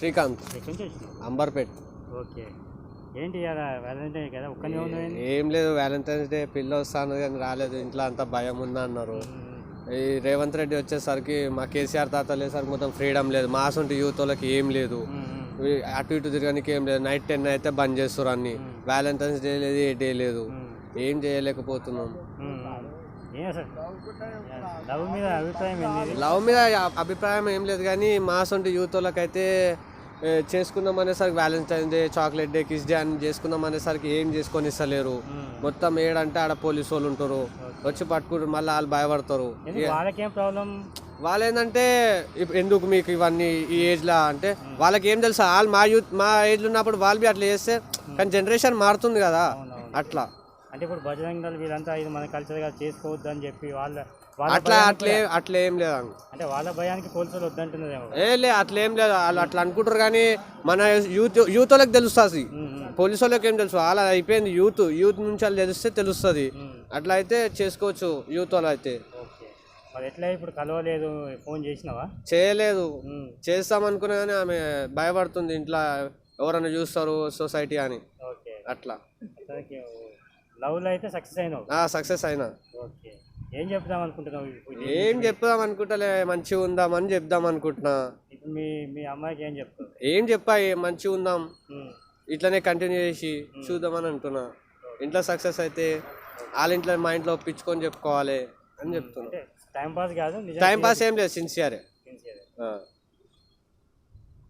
Srikanth. Amberpet. Okay. ఏంటి ఇలా Valentine కదా? ఒక్కనే ఉన్నావు ఏం లేదు వ్యాలంటైన్స్ డే పిల్ల వస్తాను కానీ రాలేదు. ఇంట్లో అంతా భయం ఉందా అన్నారు. ఈ రేవంత్ రెడ్డి వచ్చేసరికి మా కేసీఆర్ తాత లేసరికి మొత్తం ఫ్రీడమ్ లేదు. మా సొంటి యూత్ వాళ్ళకి ఏం లేదు. అటు ఇటు తిరగడానికి ఏం లేదు. నైట్ టెన్ అయితే బంద్ చేస్తారు అన్ని. వ్యాలంటైన్స్ డే లేదు ఏ డే లేదు. ఏం చేయలేకపోతున్నాం. లవ్ మీద అభిప్రాయం ఏం లేదు కానీ మా సొంటి యూత్ వాళ్ళకైతే చేసుకుందాం అనేసరికి valentine's day chocolate day kiss day అని చేసుకుందాం అనేసరికి ఏం చేసుకొని ఇస్తలేరు మొత్తం ఏడంటే ఆడ పోలీసు వాళ్ళు ఉంటారు. వచ్చి పట్టుకుంటారు మళ్ళీ వాళ్ళు భయపడతారు. వాళ్ళు ఏంటంటే ఎందుకు మీకు ఇవన్నీ ఈ ఏజ్లో అంటే వాళ్ళకి ఏం తెలుసా? వాళ్ళు మా యూత్ మా ఏజ్లో ఉన్నప్పుడు వాళ్ళు బి అట్లా చేస్తే కానీ జనరేషన్ మారుతుంది కదా. అట్లా. అంటే ఇప్పుడు బజరంగ దళ్ వీళ్ళంతా ఇది మన కల్చర్గా చేసుకోవద్దు అని చెప్పి వాళ్ళ అట్లా అట్లే అట్లా ఏం లేదు. అంటే వాళ్ళ భయానికి పోలీసులు వద్దంటున్నదేమో ఏ లే అట్లా ఏం లేదు. వాళ్ళు అట్లా అనుకుంటారు కానీ మన యూత్ యూత్ వాళ్ళకి తెలుస్తుంది పోలీసు వాళ్ళకి ఏం తెలుసు? అలా అయిపోయింది యూత్. యూత్ నుంచి వాళ్ళు తెలిస్తే తెలుస్తుంది. అట్లా అయితే చేసుకోవచ్చు యూత్ వాళ్ళు అయితే. మరి ఎట్లా ఇప్పుడు కలవలేదు? ఫోన్ చేసినావా? చేయలేదు. చేస్తాం అనుకున్నా కానీ ఆమె భయపడుతుంది. ఇంట్లో ఎవరైనా చూస్తారు సొసైటీ అని. ఓకే. అట్లా. అతనికి లవ్లో అయితే సక్సెస్ అయినావు. సక్సెస్ అయినా. ఓకే. ఏం చెప్దాం అనుకుంటున్నావు ఏం చెప్దాం అనుకుంటలే మంచిగా ఉందామని చెప్దాం అనుకుంటున్నా. ఇప్పుడు మీ మీ అమ్మాయికి ఏం చెప్తావు? ఏం చెప్పా మంచిగా ఉందాం. ఇట్లనే కంటిన్యూ చేసి చూద్దామని అంటున్నా. ఇంట్లో సక్సెస్ అయితే వాళ్ళ ఇంట్లో మా ఇంట్లో ఒప్పించుకొని చెప్పుకోవాలి అని చెప్తున్నా. టైం పాస్ కాదు టైం పాస్ ఏం లేదు సిన్సియర్.